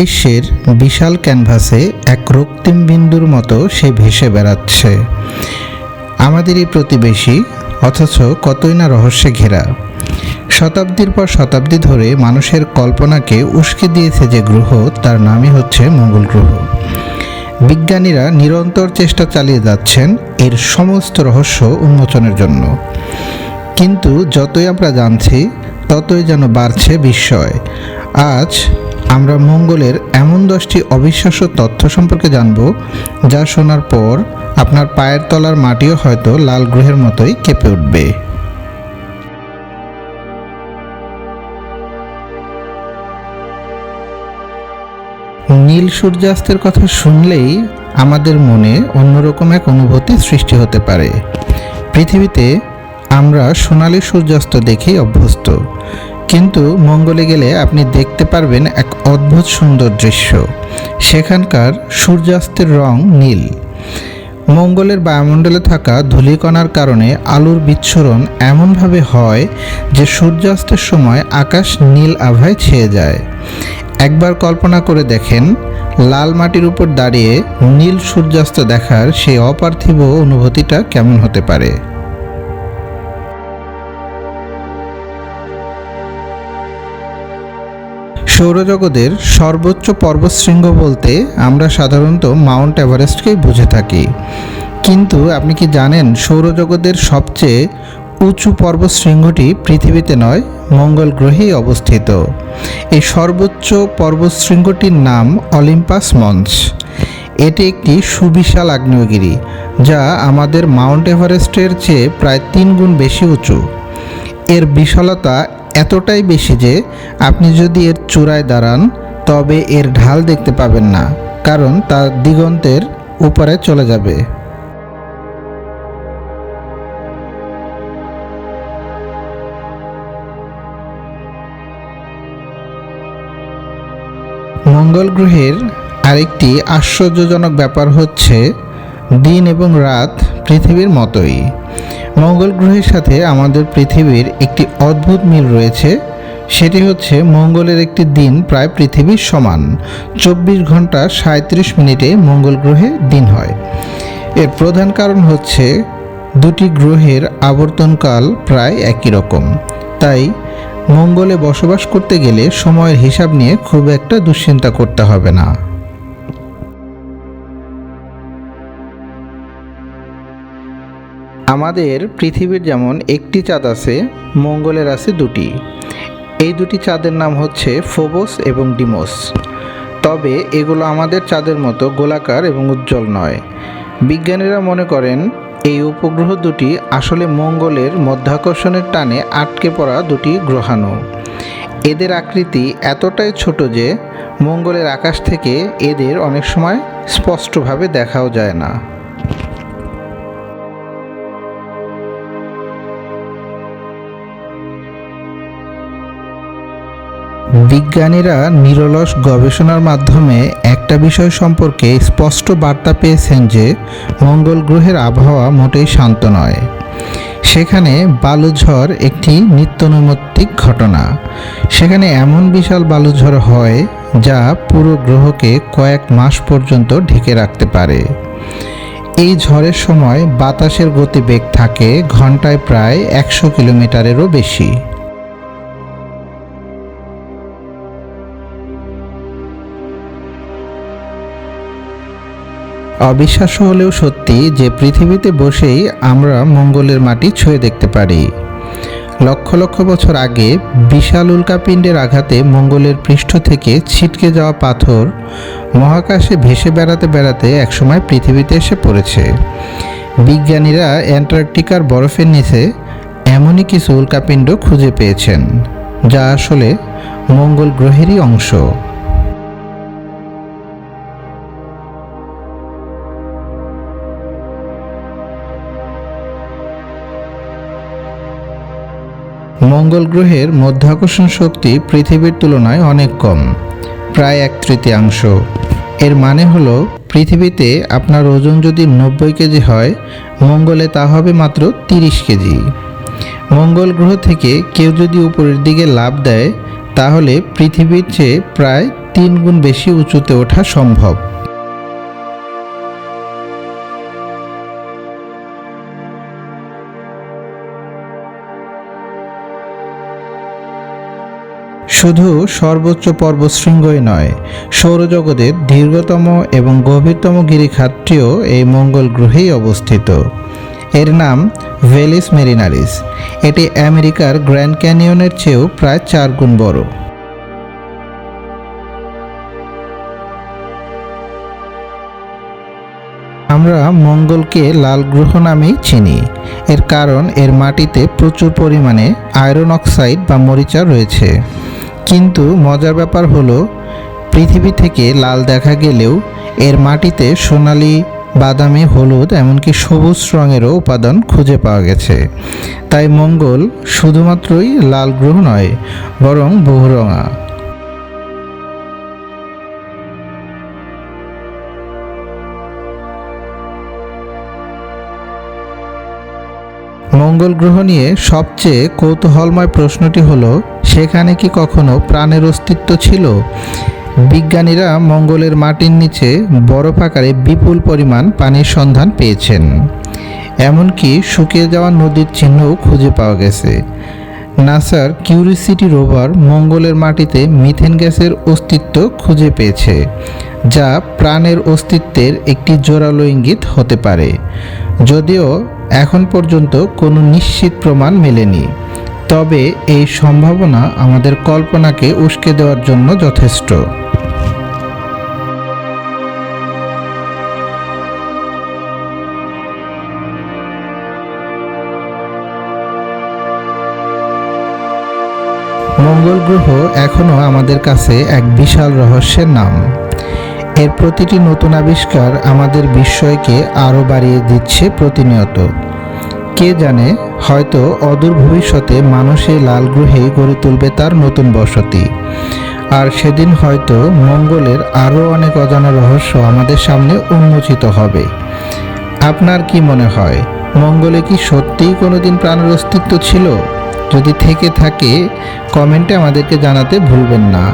মহাবিশ্বের বিশাল ক্যানভাসে এক রক্তিম বিন্দুর মতো সে ভেসে বেড়াচ্ছে। আমাদেরই প্রতিবেশী, অথচ কতই না রহস্যে ঘেরা। শতাব্দীর পর শতাব্দী ধরে মানুষের কল্পনাকে উস্কে দিয়েছে যে গ্রহ, তার নামই হচ্ছে মঙ্গল গ্রহ। বিজ্ঞানীরা নিরন্তর চেষ্টা চালিয়ে যাচ্ছেন এর সমস্ত রহস্য উন্মোচনের জন্য। কিন্তু যতই আমরা জানছি, ততই যেন বাড়ছে বিস্ময়। আজ আমরা মঙ্গলের এমন দশটি অবিশ্বাস্য তথ্য সম্পর্কে জানব, যা শোনার পর আপনার পায়ের তলার মাটিও হয়তো লাল গ্রহের মতোই কেঁপে উঠবে। নীল সূর্যাস্তের কথা শুনলেই আমাদের মনে অন্যরকম এক অনুভূতি সৃষ্টি হতে পারে। পৃথিবীতে আমরা সোনালি সূর্যাস্ত দেখেই অভ্যস্ত। কিন্তু মঙ্গলে গেলে আপনি দেখতে পারবেন এক অদ্ভুত সুন্দর দৃশ্য। সেখানকার সূর্যাস্তের রং নীল। মঙ্গলের বায়ুমণ্ডলে থাকা ধূলিকণার কারণে আলোর বিচ্ছুরণ এমনভাবে হয় যে সূর্যাস্তের সময় আকাশ নীল আভায় ছেয়ে যায়। একবার কল্পনা করে দেখেন, লাল মাটির উপর দাঁড়িয়ে নীল সূর্যাস্ত দেখার সেই অপার্থিব অনুভূতিটা কেমন হতে পারে। সৌরজগতের সর্বোচ্চ পর্বতশৃঙ্গ বলতে আমরা সাধারণত মাউন্ট এভারেস্টকেই বুঝে থাকি। কিন্তু আপনি কি জানেন সৌরজগতের সবচেয়ে উঁচু পর্বতশৃঙ্গটি পৃথিবীতে নয়, মঙ্গল গ্রহেই অবস্থিত। এই সর্বোচ্চ পর্বতশৃঙ্গটির নাম অলিম্পাস মঞ্চ। এটি একটি সুবিশাল আগ্নেয়গিরি, যা আমাদের মাউন্ট এভারেস্টের চেয়ে প্রায় তিন গুণ বেশি উঁচু। এর বিশালতা এতটাই বেশি যে আপনি যদি এর চূড়ায় দাঁড়ান, তবে এর ঢাল দেখতে পাবেন না, কারণ তা দিগন্তের উপরে চলে যাবে। মঙ্গল গ্রহের আরেকটি আশ্চর্যজনক ব্যাপার হচ্ছে দিন এবং রাত পৃথিবীর মতোই। মঙ্গল গ্রহের সাথে আমাদের পৃথিবীর একটি অদ্ভুত মিল রয়েছে। সেটি হচ্ছে মঙ্গলের একটি দিন প্রায় পৃথিবীর সমান। চব্বিশ ঘণ্টা সাঁত্রিশ মিনিটে মঙ্গল গ্রহে দিন হয়। এর প্রধান কারণ হচ্ছে দুটি গ্রহের আবর্তনকাল প্রায় একই রকম। তাই মঙ্গলে বসবাস করতে গেলে সময়ের হিসাব নিয়ে খুব একটা দুশ্চিন্তা করতে হবে না। আমাদের পৃথিবীর যেমন একটি চাঁদ আছে, মঙ্গলের আছে দুটি। এই দুটি চাঁদের নাম হচ্ছে ফোবোস এবং ডিমোস। তবে এগুলো আমাদের চাঁদের মতো গোলাকার এবং উজ্জ্বল নয়। বিজ্ঞানীরা মনে করেন, এই উপগ্রহ দুটি আসলে মঙ্গলের মধ্যাকর্ষণের টানে আটকে পড়া দুটি গ্রহাণু। এদের আকৃতি এতটাই ছোট যে, মঙ্গলের আকাশ থেকে এদের অনেক সময় স্পষ্টভাবে দেখাও যায় না। বিজ্ঞানীরা নিরলস গবেষণার মাধ্যমে একটা বিষয় সম্পর্কে স্পষ্ট বার্তা পেয়েছেন যে, মঙ্গল গ্রহের আবহাওয়া মোটেই শান্ত নয়। সেখানে বালুঝড় একটি নিত্যনৈমিত্তিক ঘটনা। সেখানে এমন বিশাল বালুঝড় হয় যা পুরো গ্রহকে কয়েক মাস পর্যন্ত ঢেকে রাখতে পারে। এই ঝড়ের সময় বাতাসের গতিবেগ থাকে ঘন্টায় প্রায় একশো কিলোমিটারেরও বেশি। অবিশ্বাস্য হলেও সত্যি যে পৃথিবীতে বসেই আমরা মঙ্গলের মাটি ছুঁয়ে দেখতে পারি। লক্ষ লক্ষ বছর আগে বিশাল উল্কাপিণ্ডের আঘাতে মঙ্গলের পৃষ্ঠ থেকে ছিটকে যাওয়া পাথর মহাকাশে ভেসে বেড়াতে বেড়াতে একসময় পৃথিবীতে এসে পড়েছে। বিজ্ঞানীরা অ্যান্টার্কটিকার বরফের নিচে এমনই কিছু উল্কাপিণ্ড খুঁজে পেয়েছেন, যা আসলে মঙ্গল গ্রহেরই অংশ। মঙ্গল গ্রহের মধ্যাকর্ষণ শক্তি পৃথিবীর তুলনায় অনেক কম, প্রায় এক তৃতীয়াংশ। এর মানে হলো, পৃথিবীতে আপনার ওজন যদি নব্বই কেজি হয়, মঙ্গলে তা হবে মাত্র তিরিশ কেজি। মঙ্গল গ্রহ থেকে কেউ যদি উপরের দিকে লাভ দেয়, তাহলে পৃথিবীর চেয়ে প্রায় তিন গুণ বেশি উঁচুতে ওঠা সম্ভব। শুধু সর্বোচ্চ পর্বতশৃঙ্গই নয় সৌরজগতের দীর্ঘতম এবং গভীরতম গিরিখাতটিও এই মঙ্গল গ্রহেই অবস্থিত। এর নাম ভেলিস মেরিনারিস। এটি আমেরিকার গ্র্যান্ড ক্যানিয়নের চেয়েও প্রায় চার গুণ বড়। আমরা মঙ্গলকে লাল গ্রহ নামেই চিনি। এর কারণ এর মাটিতে প্রচুর পরিমাণে আয়রন অক্সাইড বা মরিচা রয়েছে। কিন্তু মজার ব্যাপার হলো, পৃথিবী থেকে লাল দেখা গেলেও এর মাটিতে সোনালি, বাদামি, হলুদ, এমনকি সবুজ রঙেরও উপাদান খুঁজে পাওয়া গেছে। তাই মঙ্গল শুধুমাত্রই লাল গ্রহ নয়, বরং বহুরঙা মঙ্গল গ্রহ নিয়ে সবচেয়ে কৌতূহলময় প্রশ্নটি হলো, সেখানে কি কখনো প্রাণের অস্তিত্ব ছিল? বিজ্ঞানীরা মঙ্গলের মাটির নিচে বরফ আকারে বিপুল পরিমাণ পানির সন্ধান পেয়েছেন। এমনকি শুকিয়ে যাওয়া নদীর চিহ্নও খুঁজে পাওয়া গেছে। নাসার কিউরিসিটি রোভার মঙ্গলের মাটিতে মিথেন গ্যাসের অস্তিত্ব খুঁজে পেয়েছে, যা প্রাণের অস্তিত্বের একটি জোরালো ইঙ্গিত হতে পারে। যদিও এখন পর্যন্ত কোনো নিশ্চিত প্রমাণ মেলেনি। তবে এই সম্ভাবনা আমাদের কল্পনাকে উস্কে দেওয়ার জন্য যথেষ্ট। মঙ্গল গ্রহ এখনও আমাদের কাছে এক বিশাল রহস্যের নাম। এর প্রতিটি নতুন আবিষ্কার আমাদের বিস্ময়কে আরও বাড়িয়ে দিচ্ছে প্রতিনিয়ত। কে জানে, হয়তো অদূর ভবিষ্যতে মানুষ লাল গ্রহে গড়ে তুলবে তার নতুন বসতি। আর সেদিন হয়তো মঙ্গলের আরও অনেক অজানা রহস্য আমাদের সামনে উন্মোচিত হবে। আপনার কি মনে হয়, মঙ্গলে কি সত্যিই কোনোদিন প্রাণের অস্তিত্ব ছিল? যদি থেকে থাকে, কমেন্টে আমাদেরকে জানাতে ভুলবেন না।